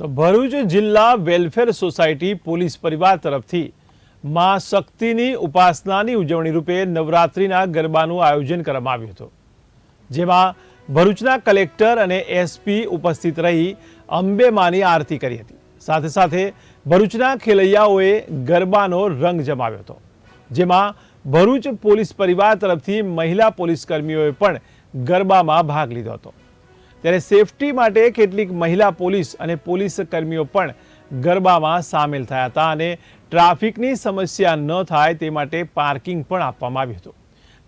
તો ભરૂચ જિલ્લા welfare society police પરિવાર તરફથી માં શક્તિની ઉપાસનાની ઉજવણી રૂપે નવરાત્રિના ગરબાનું આયોજન કરવામાં આવ્યું હતું. જેમાં ભરૂચના કલેક્ટર અને એસપી ઉપસ્થિત રહી અંબે માની આરતી કરી હતી. સાથે સાથે ભરૂચના ખેલૈયાઓએ ગરબાનો રંગ જમાવ્યો હતો. જેમાં ભરૂચ પોલીસ પરિવાર તરફથી મહિલા પોલીસ કર્મીઓએ પણ ગરબામાં ભાગ લીધો હતો. ત્યારે સેફટી માટે કેટલીક મહિલા પોલીસ અને પોલીસ કર્મીઓ પણ ગરબામાં સામેલ થયા હતા અને ટ્રાફિકની સમસ્યા ન થાય તે માટે પાર્કિંગ પણ આપવામાં આવ્યું હતું.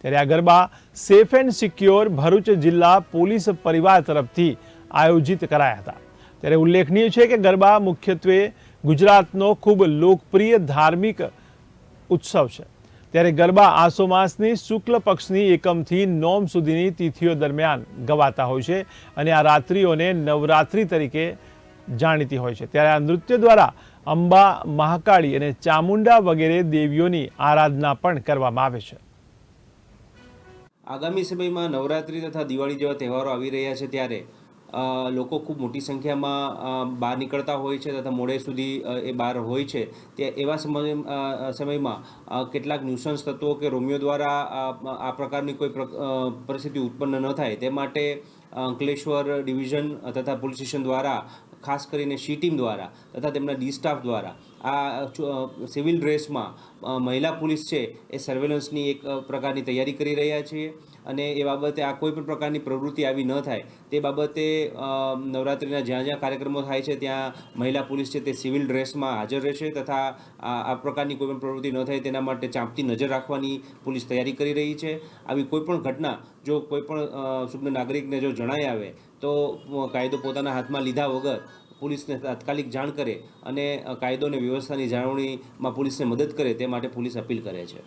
ત્યારે આ garba safe and secure Bharuch જિલ્લા પોલીસ પરિવાર તરફથી આયોજિત કરાયા હતા. ત્યારે ઉલ્લેખનીય છે કે ગરબા મુખ્યત્વે ગુજરાતનો ખૂબ લોકપ્રિય ધાર્મિક ઉત્સવ છે. ત્યારે ગરબા આસો માસની શુક્લ પક્ષની એકમથી નોમ સુધીની તિથિઓ દરમિયાન ગવાતા હોય છે અને આ રાત્રિઓને નવરાત્રિ તરીકે જાણીતી હોય છે. ત્યારે આ નૃત્ય દ્વારા અંબા, મહાકાળી અને ચામુંડા વગેરે દેવીઓની આરાધના પણ કરવામાં આવે છે. આગામી સમયમાં નવરાત્રિ તથા દિવાળી જેવા તહેવારો આવી રહ્યા છે ત્યારે લોકો ખૂબ મોટી સંખ્યામાં બહાર નીકળતા હોય છે તથા મોડે સુધી એ બહાર હોય છે. તે એવા સમય સમયમાં કેટલાક ન્યુસન્સ તત્વો કે રોમિયો દ્વારા આ પ્રકારની કોઈ પ્ર- પરિસ્થિતિ ઉત્પન્ન ન થાય. તે માટે અંકલેશ્વર ડિવિઝન તથા પોલીસ સ્ટેશન દ્વારા, ખાસ કરીને સી ટીમ દ્વારા તથા તેમના ડી સ્ટાફ દ્વારા આ સિવિલ ડ્રેસમાં મહિલા પોલીસ છે એ સર્વેલન્સની એક પ્રકારની તૈયારી કરી રહ્યા છીએ અને એ બાબતે આ કોઈ પણ પ્રકારની પ્રવૃત્તિ આવી ન થાય. તે બાબતે નવરાત્રિના જ્યાં જ્યાં કાર્યક્રમો થાય છે ત્યાં મહિલા પોલીસ છે તે સિવિલ ડ્રેસમાં હાજર રહેશે તથા આ પ્રકારની કોઈ પણ પ્રવૃત્તિ ન થાય તેના માટે ચાંપતી નજર રાખવાની પોલીસ તૈયારી કરી રહી છે. આવી કોઈપણ ઘટના જો કોઈ પણ અ, નાગરિકને જો જણાઈ આવે તો કાયદો પોતાના હાથમાં લીધા વગર પોલીસને તાત્કાલિક જાણ કરે અને કાયદો અને વ્યવસ્થાની જાળવણીમાં પોલીસને મદદ કરે તે માટે પોલીસ અપીલ કરે છે.